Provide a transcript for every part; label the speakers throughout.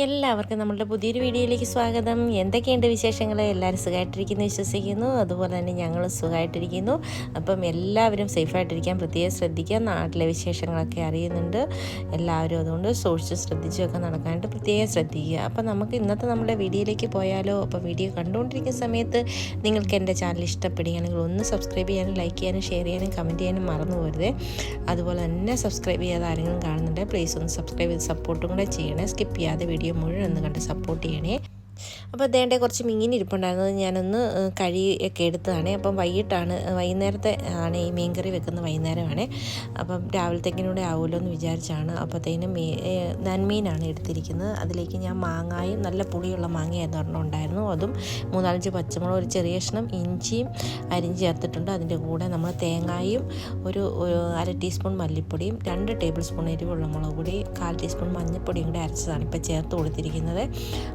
Speaker 1: എല്ലാവർക്കും നമ്മളുടെ പുതിയൊരു വീഡിയോയിലേക്ക് സ്വാഗതം. എന്തൊക്കെയുണ്ട് വിശേഷങ്ങൾ എല്ലാവരും സുഖമായിട്ടിരിക്കുന്നു വിശ്വസിക്കുന്നു. അതുപോലെ തന്നെ ഞങ്ങൾ സുഖമായിട്ടിരിക്കുന്നു അപ്പം എല്ലാവരും സേഫായിട്ടിരിക്കാൻ പ്രത്യേകം ശ്രദ്ധിക്കുക. നാട്ടിലെ വിശേഷങ്ങളൊക്കെ അറിയുന്നുണ്ട്. എല്ലാവരും അതുകൊണ്ട് സൂക്ഷിച്ച് ശ്രദ്ധിച്ചൊക്കെ നടക്കാനായിട്ട് പ്രത്യേകം ശ്രദ്ധിക്കുക. അപ്പം നമുക്ക് ഇന്നത്തെ നമ്മുടെ വീഡിയോയിലേക്ക് പോയാലോ? അപ്പോൾ വീഡിയോ കണ്ടുകൊണ്ടിരിക്കുന്ന സമയത്ത് നിങ്ങൾക്ക് എന്റെ ചാനൽ ഇഷ്ടപ്പെടുകയാണെങ്കിൽ ഒന്ന് സബ്സ്ക്രൈബ് ചെയ്യാനും ലൈക്ക് ചെയ്യാനും ഷെയർ ചെയ്യാനും കമന്റ് ചെയ്യാനും മറന്നു പോരുത്. അതുപോലെ തന്നെ സബ്സ്ക്രൈബ് ചെയ്യാതെ ആരെങ്കിലും കാണുന്നുണ്ടെങ്കിൽ പ്ലീസ് ഒന്ന് സബ്സ്ക്രൈബ് ചെയ്ത് സപ്പോർട്ടും കൂടെ ചെയ്യണേ. സ്കിപ്പ് ചെയ്യാതെ വീഡിയോ മുഴുവൻ ഒന്ന് കണ്ട് സപ്പോർട്ട് ചെയ്യണേ. അപ്പോൾ അദ്ദേഹത്തെ കുറച്ച് മീൻ ഇരിപ്പുണ്ടായിരുന്നത് ഞാനൊന്ന് കഴി ഒക്കെ എടുത്തതാണ്. അപ്പം വൈകിട്ടാണ് വൈകുന്നേരത്തെ ആണ് ഈ മീൻ കറി വെക്കുന്ന വൈകുന്നേരമാണ്. അപ്പം രാവിലത്തേക്കിനൂടെ ആവുമല്ലോ എന്ന് വിചാരിച്ചാണ്. അപ്പോഴത്തേനും മീ നന്മീനാണ് എടുത്തിരിക്കുന്നത്. അതിലേക്ക് ഞാൻ മാങ്ങായും നല്ല പുളിയുള്ള മാങ്ങയായിരുന്നു ഒരെണ്ണം ഉണ്ടായിരുന്നു. അതും മൂന്നാലഞ്ച് പച്ചമുളക് ഒരു ചെറിയ കഷ്ണം ഇഞ്ചിയും അരിഞ്ചി ചേർത്തിട്ടുണ്ട്. അതിന്റെ കൂടെ നമ്മൾ തേങ്ങായും ഒരു അര ടീസ്പൂൺ മല്ലിപ്പൊടിയും രണ്ട് ടേബിൾ സ്പൂൺ എരിവുള്ള മുളക് പൊടി കാൽ ടീസ്പൂൺ മഞ്ഞൾപ്പൊടിയും കൂടെ അരച്ചതാണ് ഇപ്പോൾ ചേർത്ത് കൊടുത്തിരിക്കുന്നത്.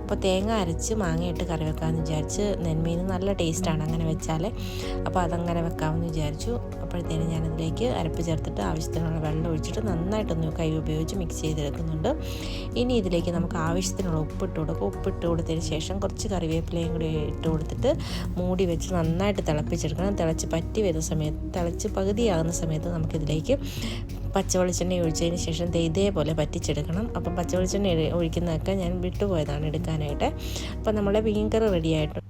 Speaker 1: അപ്പോൾ തേങ്ങ അരച്ച് മാങ്ങയിട്ട് കറി വെക്കാമെന്ന് വിചാരിച്ച് നെന്മീൻ നല്ല ടേസ്റ്റാണ് അങ്ങനെ വെച്ചാൽ അപ്പോൾ അതങ്ങനെ വെക്കാമെന്ന് വിചാരിച്ചു. അപ്പോഴത്തേനും ഞാനതിലേക്ക് അരപ്പ് ചേർത്തിട്ട് ആവശ്യത്തിനുള്ള വെള്ളം ഒഴിച്ചിട്ട് നന്നായിട്ടൊന്ന് കൈ ഉപയോഗിച്ച് മിക്സ് ചെയ്തെടുക്കുന്നുണ്ട്. ഇനി ഇതിലേക്ക് നമുക്ക് ആവശ്യത്തിനുള്ള ഉപ്പിട്ട് കൊടുക്കും. ഉപ്പിട്ട് കൊടുത്തതിന് ശേഷം കുറച്ച് കറിവേപ്പിലയും കൂടി ഇട്ട് കൊടുത്തിട്ട് മൂടി വെച്ച് നന്നായിട്ട് തിളപ്പിച്ചെടുക്കണം. തിളച്ച് പറ്റി വരുന്ന സമയത്ത് തിളച്ച് പകുതിയാകുന്ന സമയത്ത് നമുക്കിതിലേക്ക് പച്ചവെളിച്ചെണ്ണ ഒഴിച്ചതിന് ശേഷം ഇതേപോലെ പറ്റിച്ചെടുക്കണം അപ്പം പച്ചവെളിച്ചെണ്ണ ഒഴിക്കുന്നതൊക്കെ ഞാൻ വിട്ടുപോയതാണ് എടുക്കാനായിട്ട്. അപ്പം നമ്മുടെ മീൻകറി റെഡിയായിട്ടുണ്ട്.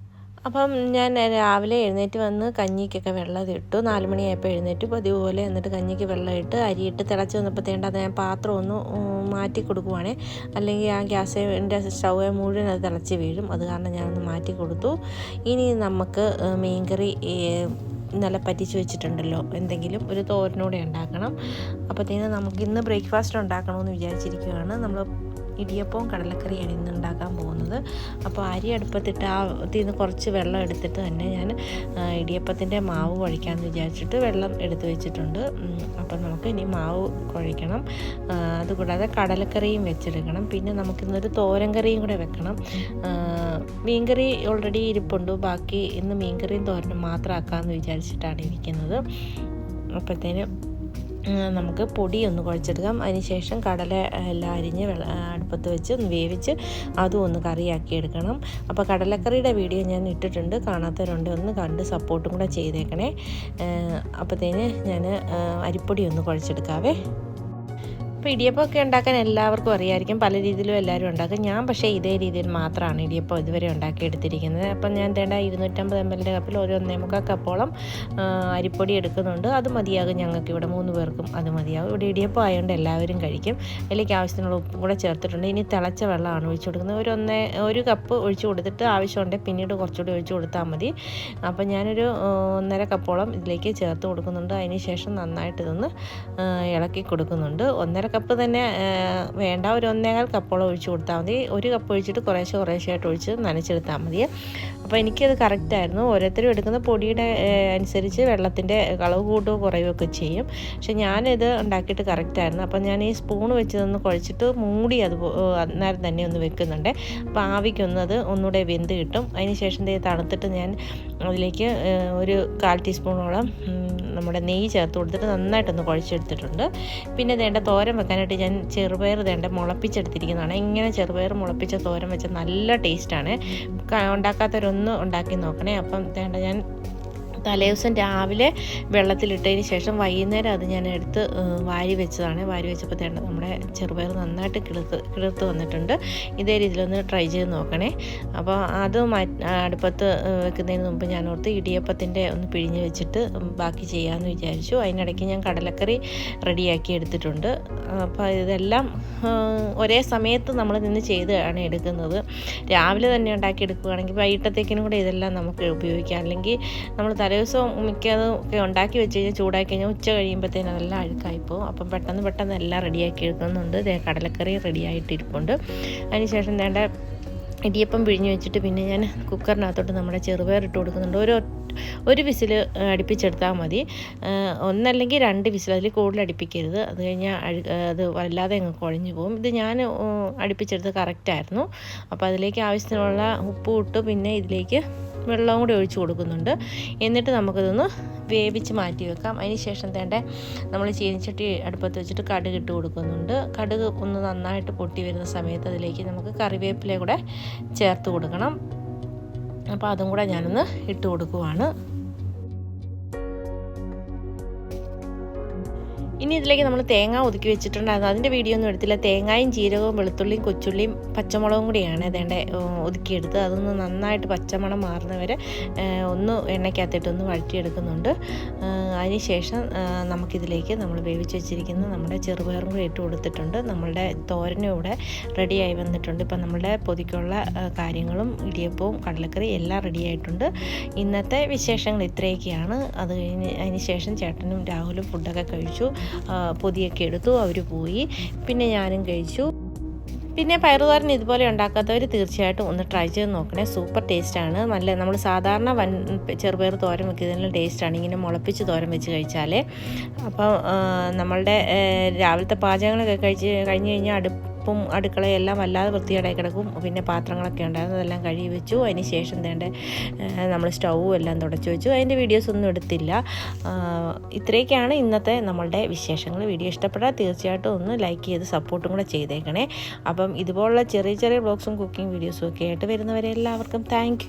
Speaker 1: അപ്പം ഞാൻ രാവിലെ എഴുന്നേറ്റ് വന്ന് കഞ്ഞിക്കൊക്കെ വെള്ളം ഇട്ടു നാല് മണിയായപ്പോൾ എഴുന്നേറ്റ്. പതിവ് പോലെ എന്നിട്ട് കഞ്ഞിക്ക് വെള്ളം ഇട്ട് അരിയിട്ട് തിളച്ച് വന്നപ്പോഴത്തേണ്ട അത് ഞാൻ പാത്രം ഒന്ന് മാറ്റി കൊടുക്കുവാണേ. അല്ലെങ്കിൽ ആ ഗ്യാസിന്റെ സ്റ്റൗവെ മുഴുവൻ അത് തിളച്ച് വീഴും. അത് കാരണം ഞാനൊന്ന് മാറ്റി കൊടുത്തു. ഇനി നമുക്ക് മീൻകറി ഇന്നലെ പറ്റിച്ച് വെച്ചിട്ടുണ്ടല്ലോ. എന്തെങ്കിലും ഒരു തോരനൂടെ ഉണ്ടാക്കണം. അപ്പോഴത്തേന് നമുക്ക് ഇന്ന് ബ്രേക്ക്ഫാസ്റ്റ് ഉണ്ടാക്കണമെന്ന് വിചാരിച്ചിരിക്കുകയാണ് നമ്മൾ ഇടിയപ്പവും കടലക്കറിയാണ് ഇന്ന് ഉണ്ടാക്കാൻ പോകുന്നത് അപ്പോൾ അരി അടുപ്പത്തിട്ട് ആ നിന്ന് കുറച്ച് വെള്ളം എടുത്തിട്ട് തന്നെ ഞാൻ ഇടിയപ്പത്തിന്റെ മാവ് കുഴയ്ക്കാമെന്ന് വിചാരിച്ചിട്ട് വെള്ളം എടുത്ത് വെച്ചിട്ടുണ്ട്. അപ്പം നമുക്ക് ഇനി മാവ് കുഴയ്ക്കണം. അതുകൂടാതെ കടലക്കറിയും വെച്ചെടുക്കണം. പിന്നെ നമുക്കിന്നൊരു തോരൻ കറിയും കൂടെ വെക്കണം. മീൻകറി ഓൾറെഡി ഇരിപ്പുണ്ട്. ബാക്കി ഇന്ന് മീൻകറിയും തോരനും മാത്രം ആക്കാമെന്ന് വിചാരിച്ചിട്ടാണ് ഇരിക്കുന്നത്. അപ്പോഴത്തേനും നമുക്ക് പൊടി ഒന്ന് കുഴച്ചെടുക്കാം. അതിനുശേഷം കടല എല്ലാം അരിഞ്ഞ് അടുപ്പത്ത് വെച്ച് ഒന്ന് വേവിച്ച് അതും ഒന്ന് കറിയാക്കി എടുക്കണം. അപ്പോൾ കടലക്കറിയുടെ വീഡിയോ ഞാൻ ഇട്ടിട്ടുണ്ട്. കാണാത്തവരുണ്ട് ഒന്ന് കണ്ട് സപ്പോർട്ടും കൂടെ ചെയ്തേക്കണേ. അപ്പോഴത്തേന് ഞാൻ അരിപ്പൊടി ഒന്ന് കുഴച്ചെടുക്കാവേ. അപ്പോൾ ഇടിയപ്പമൊക്കെ ഉണ്ടാക്കാൻ എല്ലാവർക്കും അറിയാമായിരിക്കും പല രീതിയിലും എല്ലാവരും ഉണ്ടാക്കും. ഞാൻ പക്ഷേ ഇതേ രീതിയിൽ മാത്രമാണ് ഇടിയപ്പം ഇതുവരെ ഉണ്ടാക്കിയെടുത്തിരിക്കുന്നത്. അപ്പം ഞാൻ തേണ്ട ഇരുന്നൂറ്റമ്പത് എം എല്ലിന്റെ കപ്പിൽ ഒരു ഒന്നേ മുക്കാൽ കപ്പോളം അരിപ്പൊടി എടുക്കുന്നുണ്ട്. അത് മതിയാകും ഞങ്ങൾക്ക് ഇവിടെ മൂന്ന് പേർക്കും. അത് മതിയാകും. ഇവിടെ ഇടിയപ്പം ആയതുകൊണ്ട് എല്ലാവരും കഴിക്കും. അതിലേക്ക് ആവശ്യത്തിനുള്ള ഉപ്പും കൂടെ ചേർത്തിട്ടുണ്ട്. ഇനി തിളച്ച വെള്ളമാണ് ഒഴിച്ചു കൊടുക്കുന്നത്. ഒരു ഒന്നേ ഒരു കപ്പ് ഒഴിച്ചു കൊടുത്തിട്ട് ആവശ്യമുണ്ടെങ്കിൽ പിന്നീട് കുറച്ചുകൂടി ഒഴിച്ചു കൊടുത്താൽ മതി. അപ്പം ഞാനൊരു ഒന്നര കപ്പോളം ഇതിലേക്ക് ചേർത്ത് കൊടുക്കുന്നുണ്ട്. അതിന് ശേഷം നന്നായിട്ട് ഇതൊന്ന് ഇളക്കി കൊടുക്കുന്നുണ്ട്. ഒന്നര കപ്പ് തന്നെ വേണ്ട. ഒരു ഒന്നേകാൽ കപ്പോളം ഒഴിച്ച് കൊടുത്താൽ മതി. ഒരു കപ്പ് ഒഴിച്ചിട്ട് കുറേശ്ശെ കുറേശ്ശെ ആയിട്ട് ഒഴിച്ച് നനച്ചെടുത്താൽ മതി. അപ്പോൾ എനിക്കത് കറക്റ്റായിരുന്നു ഓരോരുത്തരും എടുക്കുന്ന പൊടിയുടെ അനുസരിച്ച് വെള്ളത്തിന്റെ കളവ് കൂട്ടുകയോ കുറയുകയൊക്കെ ചെയ്യും. പക്ഷെ ഞാനിത് ഉണ്ടാക്കിയിട്ട് കറക്റ്റായിരുന്നു അപ്പോൾ ഞാൻ ഈ സ്പൂൺ വെച്ചതൊന്ന് കുഴച്ചിട്ട് മൂടി അത് അന്നേരം തന്നെ ഒന്ന് വെക്കുന്നുണ്ട്. അപ്പോൾ ആവിക്കൊന്നത് ഒന്നുകൂടെ വെന്ത് കിട്ടും. അതിന് ശേഷം തണുത്തിട്ട് ഞാൻ അതിലേക്ക് ഒരു കാൽ ടീസ്പൂണോളം നമ്മുടെ നെയ്യ് ചേർത്ത് കൊടുത്തിട്ട് നന്നായിട്ടൊന്ന് കുഴച്ചെടുത്തിട്ടുണ്ട്. പിന്നെ വേണ്ട തോരൻ വെക്കാനായിട്ട് ഞാൻ ചെറുപയർ വേണ്ട മുളപ്പിച്ചെടുത്തിരിക്കുന്നതാണ്. ഇങ്ങനെ ചെറുപയർ മുളപ്പിച്ച തോരൻ വെച്ച നല്ല ടേസ്റ്റാണ്. ഉണ്ടാക്കാത്തവരൊന്ന് ഉണ്ടാക്കി നോക്കണേ. അപ്പം വേണ്ട ഞാൻ തലേദിവസം രാവിലെ വെള്ളത്തിലിട്ടതിന് ശേഷം വൈകുന്നേരം അത് ഞാൻ എടുത്ത് വാരി വെച്ചതാണ്. വാരി വെച്ചപ്പോൾ തേണ്ട നമ്മുടെ ചെറുപയർ നന്നായിട്ട് കിളിർത്ത് കിളിർത്ത് വന്നിട്ടുണ്ട്. ഇതേ രീതിയിലൊന്ന് ട്രൈ ചെയ്ത് നോക്കണേ. അപ്പോൾ അത് അടുപ്പത്ത് വെക്കുന്നതിന് മുമ്പ് ഞാൻ ഓർത്ത് ഇടിയപ്പത്തിന്റെ ഒന്ന് പിഴിഞ്ഞ് വെച്ചിട്ട് ബാക്കി ചെയ്യാമെന്ന് വിചാരിച്ചു. അതിനിടയ്ക്ക് ഞാൻ കടലക്കറി റെഡിയാക്കി എടുത്തിട്ടുണ്ട്. അപ്പോൾ ഇതെല്ലാം ഒരേ സമയത്ത് നമ്മൾ നിന്ന് ചെയ്താണ് എടുക്കുന്നത്. രാവിലെ തന്നെ ഉണ്ടാക്കി എടുക്കുകയാണെങ്കിൽ വൈകിട്ടത്തേക്കിനും കൂടെ ഇതെല്ലാം നമുക്ക് ഉപയോഗിക്കാം. അല്ലെങ്കിൽ നമ്മൾ തലേദിവസം മിക്കതും ഒക്കെ ഉണ്ടാക്കി വെച്ച് കഴിഞ്ഞാൽ ചൂടാക്കി കഴിഞ്ഞാൽ ഉച്ച കഴിയുമ്പോഴത്തേനും അതെല്ലാം അഴുക്കായി പോകും. അപ്പം പെട്ടെന്ന് പെട്ടെന്ന് എല്ലാം റെഡിയാക്കി എടുക്കുന്നുണ്ട്. കടലക്കറി റെഡിയായിട്ടിരിപ്പുണ്ട് അതിനുശേഷം വേണ്ട ഇടിയപ്പം പിഴിഞ്ഞ് വെച്ചിട്ട് പിന്നെ ഞാൻ കുക്കറിനകത്തോട്ട് നമ്മുടെ ചെറുപയർ ഇട്ട് കൊടുക്കുന്നുണ്ട്. ഒരു ഒരു വിസിൽ അടുപ്പിച്ചെടുത്താൽ മതി. ഒന്നല്ലെങ്കിൽ രണ്ട് വിസിൽ അതിൽ കൂടുതൽ അടുപ്പിക്കരുത്. അത് കഴിഞ്ഞാൽ അത് വല്ലാതെ അങ്ങ് കുഴഞ്ഞു പോകും. ഇത് ഞാൻ അടുപ്പിച്ചെടുത്ത് കറക്റ്റായിരുന്നു അപ്പോൾ അതിലേക്ക് ആവശ്യത്തിനുള്ള ഉപ്പ് ഇട്ട്. പിന്നെ ഇതിലേക്ക് വെള്ളവും കൂടി ഒഴിച്ച് കൊടുക്കുന്നുണ്ട്. എന്നിട്ട് നമുക്കിതൊന്ന് വേവിച്ച് മാറ്റി വെക്കാം. അതിന് ശേഷം തേണ്ട നമ്മൾ ചീനിച്ചട്ടി അടുപ്പത്ത് വെച്ചിട്ട് കടുക് ഇട്ട് കൊടുക്കുന്നുണ്ട്. കടുക് ഒന്ന് നന്നായിട്ട് പൊട്ടി വരുന്ന സമയത്ത് അതിലേക്ക് നമുക്ക് കറിവേപ്പില കൂടെ ചേർത്ത് കൊടുക്കണം. അപ്പോൾ അതും കൂടെ ഞാനൊന്ന് ഇട്ട് കൊടുക്കുവാണ്. ഇനി ഇതിലേക്ക് നമ്മൾ തേങ്ങ ഒതുക്കി വെച്ചിട്ടുണ്ടായിരുന്നു. അതിന്റെ വീഡിയോ ഒന്നും എടുത്തില്ല. തേങ്ങയും ജീരകവും വെളുത്തുള്ളിയും കൊച്ചുള്ളിയും പച്ചമുളകും കൂടിയാണ് അതേണ്ട ഒതുക്കിയെടുത്ത് അതൊന്ന് നന്നായിട്ട് പച്ചമണം മാറുന്നവരെ ഒന്ന് എണ്ണയ്ക്കകത്തിട്ട് ഒന്ന് വഴറ്റിയെടുക്കുന്നുണ്ട്. അതിനുശേഷം നമുക്കിതിലേക്ക് നമ്മൾ വേവിച്ച് വെച്ചിരിക്കുന്ന നമ്മുടെ ചെറുപയറും കൂടി ഇട്ട് കൊടുത്തിട്ടുണ്ട്. നമ്മളുടെ തോരനും ഇവിടെ റെഡിയായി വന്നിട്ടുണ്ട്. ഇപ്പം നമ്മുടെ പൊതിക്കുള്ള കാര്യങ്ങളും ഇടിയപ്പവും കടലക്കറി എല്ലാം റെഡിയായിട്ടുണ്ട്. ഇന്നത്തെ വിശേഷങ്ങൾ ഇത്രയൊക്കെയാണ്. അത് കഴിഞ്ഞ് അതിന് ശേഷം ചേട്ടനും രാഹുലും ഫുഡൊക്കെ കഴിച്ചു. പൊതിയൊക്കെ എടുത്തു അവർ പോയി. പിന്നെ ഞാനും കഴിച്ചു. പിന്നെ പയറുതോരൻ ഇതുപോലെ ഉണ്ടാക്കാത്തവർ തീർച്ചയായിട്ടും ഒന്ന് ട്രൈ ചെയ്ത് നോക്കണേ. സൂപ്പർ ടേസ്റ്റാണ് നല്ല നമ്മൾ സാധാരണ വൻ ചെറുപയർ തോരൻ വെക്കുന്നതിനുള്ള ടേസ്റ്റാണ് ഇങ്ങനെ മുളപ്പിച്ച് തോരൻ വെച്ച് കഴിച്ചാൽ അപ്പം നമ്മളുടെ രാവിലത്തെ പാചകങ്ങളൊക്കെ കഴിച്ച് കഴിഞ്ഞ് കഴിഞ്ഞാൽ അടുപ്പ് അടുപ്പും അടുക്കളയെല്ലാം വല്ലാതെ വൃത്തിയായി കിടക്കും. പിന്നെ പാത്രങ്ങളൊക്കെ ഉണ്ടായിരുന്നു. അതെല്ലാം കഴുകി വെച്ചു. അതിന് ശേഷം തേണ്ട നമ്മൾ സ്റ്റൗവും എല്ലാം തുടച്ചു വെച്ചു. അതിന്റെ വീഡിയോസ് ഒന്നും എടുത്തില്ല. ഇത്രയൊക്കെയാണ് ഇന്നത്തെ നമ്മളുടെ വിശേഷങ്ങൾ. വീഡിയോ ഇഷ്ടപ്പെട്ടാൽ തീർച്ചയായിട്ടും ഒന്ന് ലൈക്ക് ചെയ്ത് സപ്പോർട്ടും കൂടെ ചെയ്തേക്കണേ. അപ്പം ഇതുപോലുള്ള ചെറിയ ചെറിയ ബ്ലോഗ്സും കുക്കിംഗ് വീഡിയോസും ഒക്കെ ആയിട്ട് വരുന്നവരെ എല്ലാവർക്കും താങ്ക്